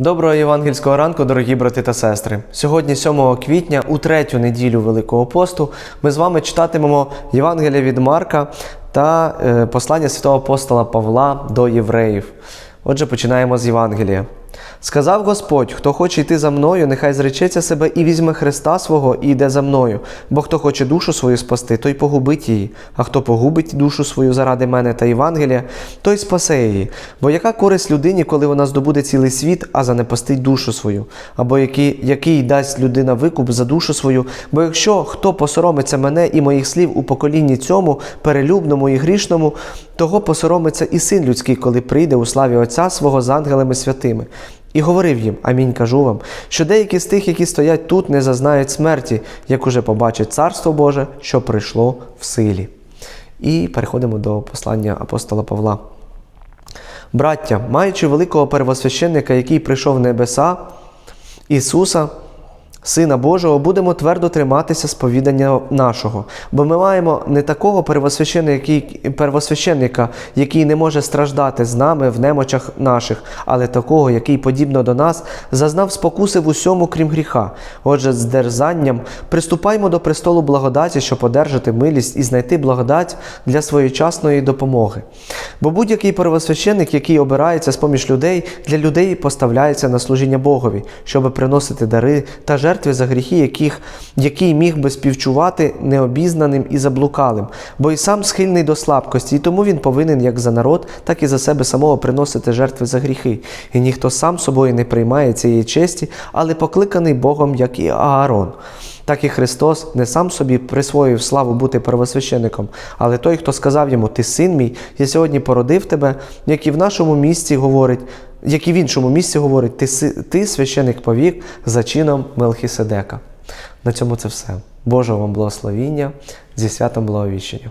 Доброго євангельського ранку, дорогі брати та сестри. Сьогодні, 7 квітня, у третю неділю Великого посту, ми з вами читатимемо Євангелія від Марка та е, послання святого апостола Павла до євреїв. Отже, починаємо з Євангелія. Сказав Господь: хто хоче йти за мною, нехай зречеться себе і візьме Христа свого і йде за мною. Бо хто хоче душу свою спасти, той погубить її. А хто погубить душу свою заради мене та Євангелія, той спасе її. Бо яка користь людині, коли вона здобуде цілий світ, а занепастить душу свою? Або який, який дасть людина викуп за душу свою? Бо якщо хто посоромиться мене і моїх слів у поколінні цьому, перелюбному і грішному, того посоромиться і син людський, коли прийде у славі Отця свого з ангелами святими. І говорив їм, амінь кажу вам, що деякі з тих, які стоять тут, не зазнають смерті, як уже побачить Царство Боже, що прийшло в силі. І переходимо до послання апостола Павла. Браття, маючи великого первосвященника, який прийшов в небеса, Ісуса, Сина Божого, будемо твердо триматися сповідання нашого. Бо ми маємо не такого первосвященника, який, не може страждати з нами в немочах наших, але такого, який, подібно до нас, зазнав спокуси в усьому, крім гріха. Отже, з дерзанням приступаймо до престолу благодаті, щоб одержати милість і знайти благодать для своєчасної допомоги. Бо будь-який первосвященник, який обирається з поміж людей, для людей поставляється на служіння Богові, щоб приносити дари та жертви за гріхи, яких, який міг би співчувати необізнаним і заблукалим, бо і сам схильний до слабкості, і тому він повинен як за народ, так і за себе самого приносити жертви за гріхи. І ніхто сам собою не приймає цієї честі, але покликаний Богом, як і Аарон. Так і Христос не сам собі присвоїв славу бути первосвященником, але той, хто сказав йому, ти син мій, я сьогодні породив тебе, як і в нашому місці говорить, як і в іншому місці говорить, ти, ти священик повік за чином Мелхіседека. На цьому це все. Божого вам благословіння зі святом благовіщення.